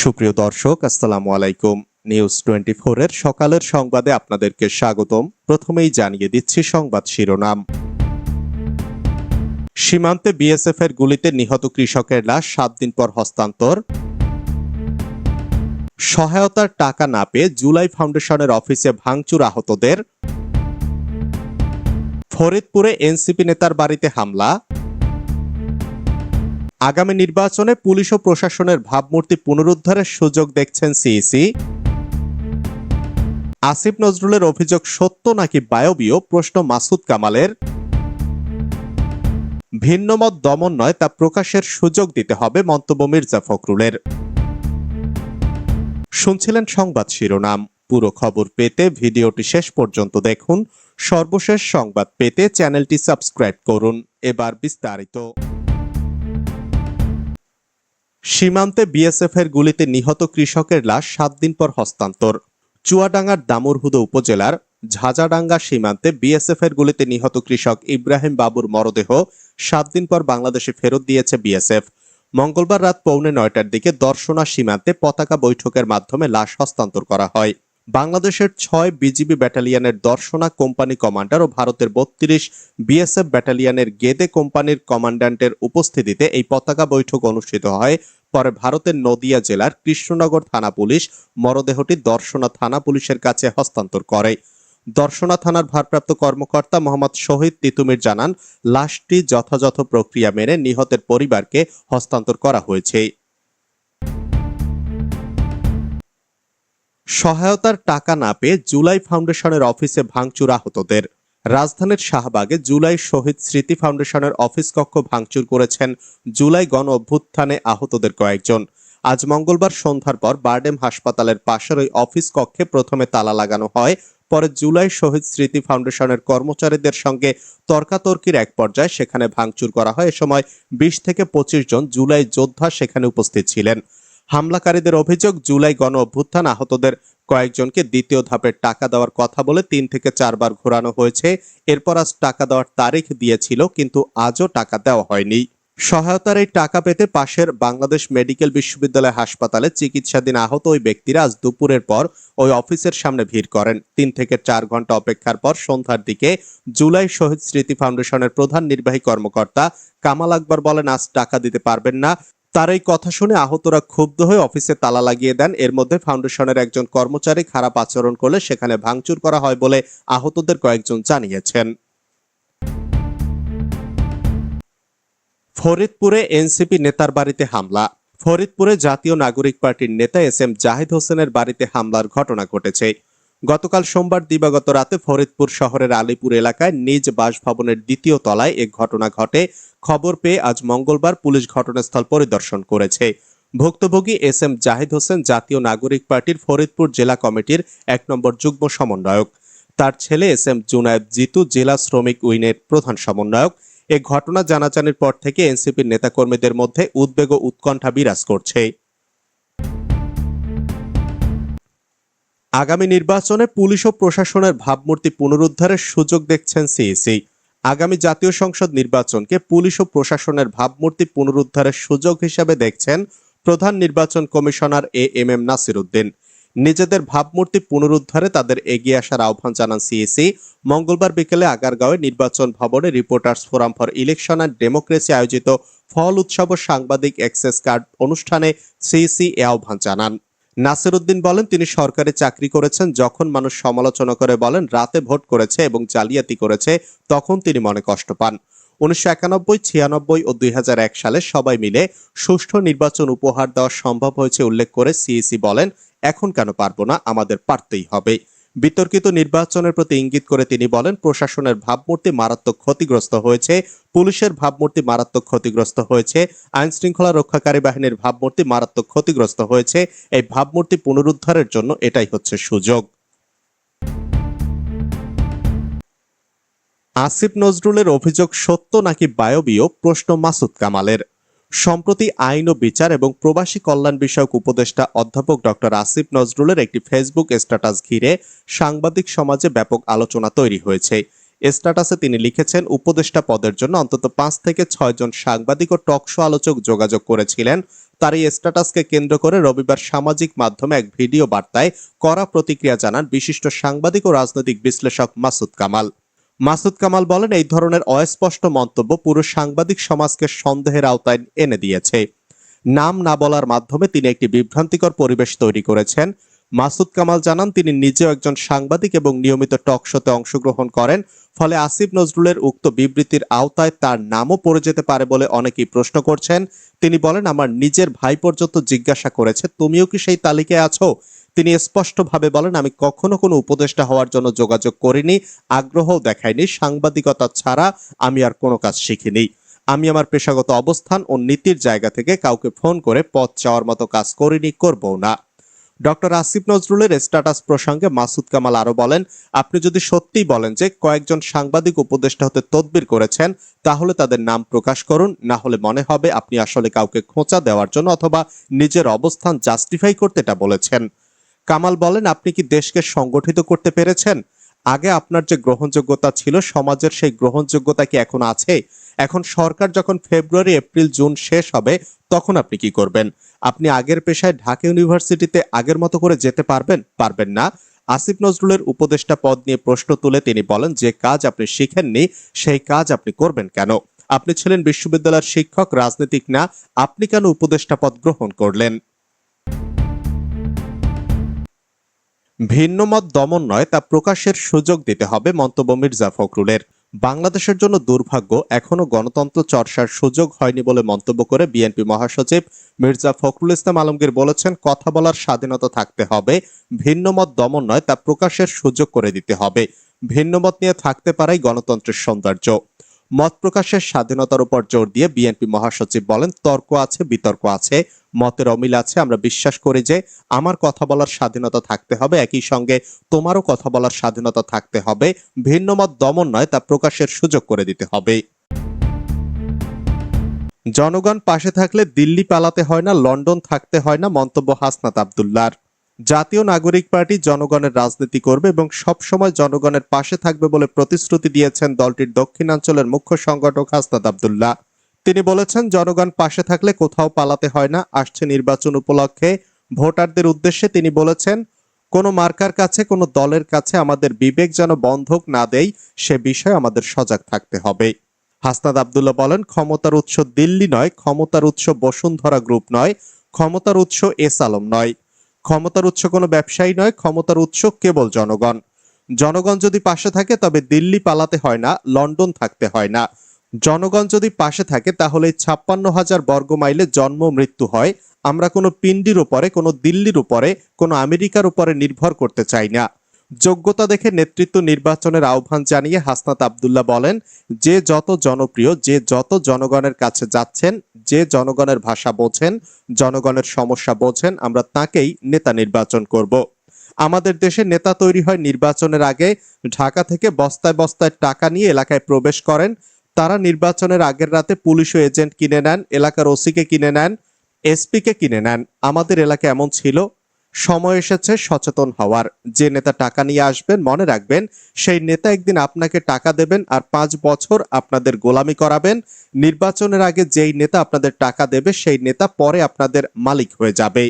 সুপ্রিয় দর্শক, আসসালামু আলাইকুম। নিউজ টোয়েন্টি এর সকালের সংবাদে আপনাদেরকে স্বাগতম। প্রথমেই জানিয়ে দিচ্ছি সংবাদ শিরোনাম। সীমান্তে বিএসএফ এর গুলিতে নিহত কৃষকের লাশ সাত দিন পর হস্তান্তর। সহায়তার টাকা না পেয়ে জুলাই ফাউন্ডেশনের অফিসে ভাঙচুর আহতদের। ফরিদপুরে এনসিপি নেতার বাড়িতে হামলা। আগামী নির্বাচনে পুলিশ ও প্রশাসনের ভাবমূর্তি পুনরুদ্ধারের সুযোগ দেখছেন সিইসি। আসিফ নজরুলের অভিযোগ সত্য নাকি বায়বীয়? প্রশ্ন মাসুদ কামালের। ভিন্নমত দমন নয়, তা প্রকাশের সুযোগ দিতে হবে মন্তব্য মির্জা ফখরুলের। শুনছিলেন সংবাদ শিরোনাম। পুরো খবর পেতে ভিডিওটি শেষ পর্যন্ত দেখুন। সর্বশেষ সংবাদ পেতে চ্যানেলটি সাবস্ক্রাইব করুন। এবার বিস্তারিত। সীমান্তে বিএসএফ এর গুলিতে নিহত কৃষকের লাশ সাত দিন পর হস্তান্তর। চুয়াডাঙ্গার দামুরহুদ উপজেলার ঝাঁঝাডাঙ্গা সীমান্তে বিএসএফ এর গুলিতে নিহত কৃষক ইব্রাহিম বাবুর মরদেহ সাত দিন পর বাংলাদেশে ফেরত দিয়েছে বিএসএফ মঙ্গলবার রাত পৌনে নয়টার দিকে দর্শনা সীমান্তে পতাকা বৈঠকের মাধ্যমে লাশ হস্তান্তর করা হয়। বাংলাদেশের ছয় বিজিবি ব্যাটালিয়নের দর্শনা কোম্পানি কমান্ডার ও ভারতের বত্রিশ বিএসএফ ব্যাটালিয়নের গেদে কোম্পানির কমান্ড্যান্টের উপস্থিতিতে এই পতাকা বৈঠক অনুষ্ঠিত হয়। পরে ভারতের নদিয়া জেলার কৃষ্ণনগর থানা পুলিশ মরদেহটি দর্শনা থানা পুলিশের কাছে হস্তান্তর করে। দর্শনা থানার ভারপ্রাপ্ত কর্মকর্তা মোহাম্মদ শহীদ তিতুমির জানান, লাশটি যথাযথ প্রক্রিয়া মেনে নিহতের পরিবারকে হস্তান্তর করা হয়েছে। সহায়তার টাকা না পেয়ে জুলাই ফাউন্ডেশনের অফিসে ভাঙচুর আহতদের। রাজধানীর শাহবাগে জুলাই শহীদ স্মৃতি ফাউন্ডেশনের অফিস কক্ষ ভাঙচুর করেছেন জুলাই গণ অভ্যুত্থানে আহতদের কয়েকজন। আজ মঙ্গলবার সন্ধ্যার পর বারডেম হাসপাতালের পাশের ওই অফিস কক্ষে প্রথমে তালা লাগানো হয়, পরে জুলাই শহীদ স্মৃতি ফাউন্ডেশনের কর্মচারীদের সঙ্গে তর্কাতর্কির এক পর্যায়ে সেখানে ভাঙচুর করা হয়। এ সময় বিশ থেকে পঁচিশ জন জুলাই যোদ্ধা সেখানে উপস্থিত ছিলেন। হামলাকারীদের অভিযোগ, জুলাই গণ অভ্যুত্থান, আহতদের কয়েকজনকে দ্বিতীয় ধাপের টাকা দেওয়ার কথা বলে তিন থেকে চারবার ঘোরানো হয়েছে। এরপর আজ টাকা দেওয়ার তারিখ দিয়েছিল, কিন্তু আজও টাকা দেওয়া হয়নি। সহায়তার এই টাকা পেতে পাশের বাংলাদেশ মেডিকেল বিশ্ববিদ্যালয় হাসপাতালে চিকিৎসাধীন আহত ওই ব্যক্তিরা আজ দুপুরের পর ওই অফিসের সামনে ভিড় করেন। তিন থেকে চার ঘণ্টা অপেক্ষার পর সন্ধ্যার দিকে জুলাই শহীদ স্মৃতি ফাউন্ডেশনের প্রধান নির্বাহী কর্মকর্তা কামাল আকবর বলেন, আজ টাকা দিতে পারবেন না। তার এই কথা শুনে আহতরা ক্ষুব্ধ হয়ে অফিসে তালা লাগিয়ে দেন। এর মধ্যে ফাউন্ডেশনের একজন কর্মচারী খারাপ আচরণ করলে সেখানে ভাঙচুর করা হয় বলে আহতদের কয়েকজন জানিয়েছেন। ফরিদপুরে এনসিপি নেতার বাড়িতে হামলা। ফরিদপুরে জাতীয় নাগরিক পার্টির নেতা এস এম জাহিদ হোসেনের বাড়িতে হামলার ঘটনা ঘটেছে। গতকাল সোমবার দিবাগত রাতে ফরিদপুর শহরের আলিপুর এলাকায় নিজ বাসভবনের দ্বিতীয় তলায় এ ঘটনা ঘটে। খবর পেয়ে আজ মঙ্গলবার পুলিশ ঘটনাস্থল পরিদর্শন করেছে। ভুক্তভোগী এস এম জাহিদ হোসেন জাতীয় নাগরিক পার্টির ফরিদপুর জেলা কমিটির এক নম্বর যুগ্ম সমন্বয়ক। তার ছেলে এস এম জুনায়েদ জিতু জেলা শ্রমিক উইনের প্রধান সমন্বয়ক। এ ঘটনা জানাজানির পর থেকে এনসিপির নেতাকর্মীদের মধ্যে উদ্বেগ ও উৎকণ্ঠা বিরাজ করছে। আগামী নির্বাচনে পুলিশ ও প্রশাসনের ভাবমূর্তি পুনরুদ্ধারের সুযোগ দেখছেন সিইসি। আগামী জাতীয় সংসদ নির্বাচনকে পুলিশ ও প্রশাসনের ভাবমূর্তি পুনরুদ্ধারের সুযোগ হিসেবে দেখছেন প্রধান নির্বাচন commissioner A M M Nasir Uddin নিজেদের ভাবমূর্তি পুনরুদ্ধারে তাদের এগিয়ে আসার আহ্বান জানান সিএসি মঙ্গলবার বিকেলে আগারগাঁওয়ে নির্বাচন ভবনে reporters forum for election and democracy আয়োজিত ফল উৎসব ও সাংবাদিক অ্যাক্সেস কার্ড অনুষ্ঠানে সিইসি এ আহ্বান জানান। নাসির উদ্দিন বলেন, তিনি সরকারি চাকরি করেছেন, যখন মানুষ সমালোচনা করে বলেন, রাতে ভোট করেছে এবং জালিয়াতি করেছে, তখন তিনি মনে কষ্ট পান। উনিশশো একানব্বই, ছিয়ানব্বই ও দুই হাজার এক সালে সবাই মিলে সুষ্ঠু নির্বাচন উপহার দেওয়া সম্ভব হয়েছে, উল্লেখ করে সিইসি বলেন, এখন কেন পারব না? আমাদের পারতেই হবে। বিতর্কিত নির্বাচনের প্রতি ইঙ্গিত করে তিনি বলেন, প্রশাসনের ভাবমূর্তি মারাত্মক ক্ষতিগ্রস্ত হয়েছে, পুলিশের ভাবমূর্তি মারাত্মক ক্ষতিগ্রস্ত হয়েছে আইন শৃঙ্খলা রক্ষাকারী বাহিনীর ভাবমূর্তি মারাত্মক ক্ষতিগ্রস্ত হয়েছে। এই ভাবমূর্তি পুনরুদ্ধারের জন্য এটাই হচ্ছে সুযোগ। আসিফ নজরুলের অভিযোগ সত্য নাকি বায়বীয়? প্রশ্ন মাসুদ কামালের। সম্প্রতি আইন ও বিচার এবং প্রবাসী কল্যাণ বিষয়ক উপদেষ্টা অধ্যাপক ডক্টর আসিফ নজরুলের একটি ফেসবুক স্ট্যাটাস ঘিরে সাংবাদিক সমাজে ব্যাপক আলোচনা তৈরি হয়েছে। স্ট্যাটাসে তিনি লিখেছেন, উপদেষ্টা পদের জন্য অন্তত পাঁচ থেকে ছয় জন সাংবাদিক ও টকশো আলোচক যোগাযোগ করেছিলেন। তার এই স্ট্যাটাসকে কেন্দ্র করে রবিবার সামাজিক মাধ্যমে এক ভিডিও বার্তায় কড়া প্রতিক্রিয়া জানান বিশিষ্ট সাংবাদিক ও রাজনৈতিক বিশ্লেষক মাসুদ কামাল। মাসুদ কামাল বলেন, এই ধরনের অস্পষ্ট মন্তব্য পুরো সাংবাদিক সমাজকে সন্দেহের আওতায় এনে দিয়েছে। নাম না বলার মাধ্যমে তিনি একটি বিভ্রান্তিকর পরিবেশ তৈরি করেছেন। মাসুদ কামাল জানান, তিনি নিজেও একজন সাংবাদিক এবং নিয়মিত টক শোতে অংশগ্রহণ করেন, ফলে আসিফ নজরুলের উক্ত বিবৃতির আওতায় তার নামও পড়ে যেতে পারে বলে অনেকেই প্রশ্ন করছেন। তিনি বলেন, আমার নিজের ভাই পর্যন্ত জিজ্ঞাসা করেছে, তুমিও কি সেই তালিকায় আছো? তিনি স্পষ্টভাবে বলেন, আমি কখনো কোনো উপদেষ্টা হওয়ার জন্য যোগাযোগ করিনি আগ্রহ দেখাইনি, সাংবাদিকতা ছাড়া আমি আর কোনো কাজ শিখিনি। আমি আমার পেশাগত অবস্থান ও নীতির জায়গা থেকে কাউকে ফোন করে পথ চাওয়ার মতো কাজ করিনি, করবও না। ডক্টর আসিফ নজরুলের স্ট্যাটাস প্রসঙ্গে মাসুদ কামাল আরও বলেন, আপনি যদি সত্যিই বলেন যে কয়েকজন সাংবাদিক উপদেষ্টা হতে তদবির করেছেন, তাহলে তাদের নাম প্রকাশ করুন, না হলে মনে হবে আপনি আসলে কাউকে খোঁচা দেওয়ার জন্য অথবা নিজের অবস্থান জাস্টিফাই করতে এটা বলেছেন। কামাল বলেন, আপনি কি দেশকে সংগঠিত করতে পেরেছেন? আগে আপনার যে গ্রহণযোগ্যতা ছিল, সমাজের সেই গ্রহণযোগ্যতা কি এখন আছে? এখন সরকার যখন ফেব্রুয়ারি, এপ্রিল, জুন শেষ হবে, তখন আপনি কি করবেন? আপনি আগের পেশায় ঢাকা ইউনিভার্সিটিতে আগের মতো করে যেতে পারবেন? পারবেন না। আসিফ নজরুলের উপদেষ্টা পদ নিয়ে প্রশ্ন তুলে তিনি বলেন, যে কাজ আপনি শিখেননি, সেই কাজ আপনি করবেন কেন? আপনি ছিলেন বিশ্ববিদ্যালয়ের শিক্ষক, রাজনীতিক না, আপনি কেন উপদেষ্টা পদ গ্রহণ করলেন? ভিন্নমত দমন নয়, তা প্রকাশের সুযোগ দিতে হবে, মন্তব্য মির্জা ফখরুলের। বাংলাদেশের জন্য দুর্ভাগ্য এখনও গণতন্ত্র চর্চার সুযোগ হয়নি বলে মন্তব্য করে বিএনপি মহাসচিব মির্জা ফখরুল ইসলাম আলমগীর বলেছেন, কথা বলার স্বাধীনতা থাকতে হবে, ভিন্নমত দমন নয়, তা প্রকাশের সুযোগ করে দিতে হবে। ভিন্নমত নিয়ে থাকতে পারাই গণতন্ত্রের সৌন্দর্য। মত প্রকাশের স্বাধীনতার উপর জোর দিয়ে বিএনপি মহাসচিব বলেন, তর্ক আছে, বিতর্ক আছে মতের অমিল আছে। আমরা বিশ্বাস করি যে আমার কথা বলার স্বাধীনতা থাকতে হবে। একই সঙ্গে তোমারও কথা বলার স্বাধীনতা থাকতে হবে। ভিন্ন মত দমন নয়, তা প্রকাশের সুযোগ করে দিতে হবে। জনগণ পাশে থাকলে দিল্লি পালাতে হয় না, লন্ডন থাকতে হয় না, মন্তব্য হাসনাত আবদুল্লার। জাতীয় নাগরিক পার্টি জনগণের রাজনীতি করবে এবং সবসময় জনগণের পাশে থাকবে বলে প্রতিশ্রুতি দিয়েছেন দলটির দক্ষিণাঞ্চলের মুখ্য সংগঠক হাসনাত আবদুল্লাহ। তিনি বলেছেন, জনগণ পাশে থাকলে কোথাও পালাতে হয় না। আসছে নির্বাচন উপলক্ষে ভোটারদের উদ্দেশ্যে তিনি বলেছেন, কোনো মার্কার কাছে, কোনো দলের কাছে আমাদের বিবেক যেন বন্ধক না দেয় সে বিষয়ে আমাদের সজাগ থাকতে হবে। হাসনাদ আবদুল্লাহ বলেন, ক্ষমতার উৎস দিল্লি নয়, ক্ষমতার উৎস বসুন্ধরা গ্রুপ নয়, ক্ষমতার উৎস এস আলম নয়। ক্ষমতার উৎস কোনো ব্যবসায়ী নয়, ক্ষমতার উৎস কেবল জনগণ। জনগণ যদি পাশে থাকে, তবে দিল্লি পালাতে হয় না, লন্ডন থাকতে হয় না। জনগণ যদি পাশে থাকে, তাহলে ছাপ্পান্ন হাজার বর্গ মাইলে জন্ম, মৃত্যু হয়। আমরা কোনো পিন্ডির উপরে, কোনো দিল্লির উপরে, কোনো আমেরিকার উপরে নির্ভর করতে চাই না। যোগ্যতা দেখে নেতৃত্ব নির্বাচনের আহ্বান জানিয়ে হাসনাত আবদুল্লাহ বলেন, যে যত জনপ্রিয়, যে যত জনগণের কাছে যাচ্ছেন, যে জনগণের ভাষা বোঝেন, জনগণের সমস্যা বোঝেন, আমরা তাকেই নেতা নির্বাচন করব। আমাদের দেশে নেতা তৈরি হয় নির্বাচনের আগে ঢাকা থেকে বস্তায় বস্তায় টাকা নিয়ে এলাকায় প্রবেশ করেন। তারা নির্বাচনের আগের রাতে পুলিশ ও এজেন্ট কিনে নেন, এলাকার ওসিকে কিনে নেন, এসপিকে কিনে নেন। আমাদের এলাকা এমন ছিল। সময় এসেছে সচেতন হওয়ার। যে নেতা টাকা নিয়ে আসবেন, মনে রাখবেন, সেই নেতা একদিন আপনাকে টাকা দেবেন আর পাঁচ বছর আপনাদের গোলামি করাবেন। নির্বাচনের আগে যেই নেতা আপনাদের টাকা দেবে, সেই নেতা পরে আপনাদের মালিক হয়ে যাবে।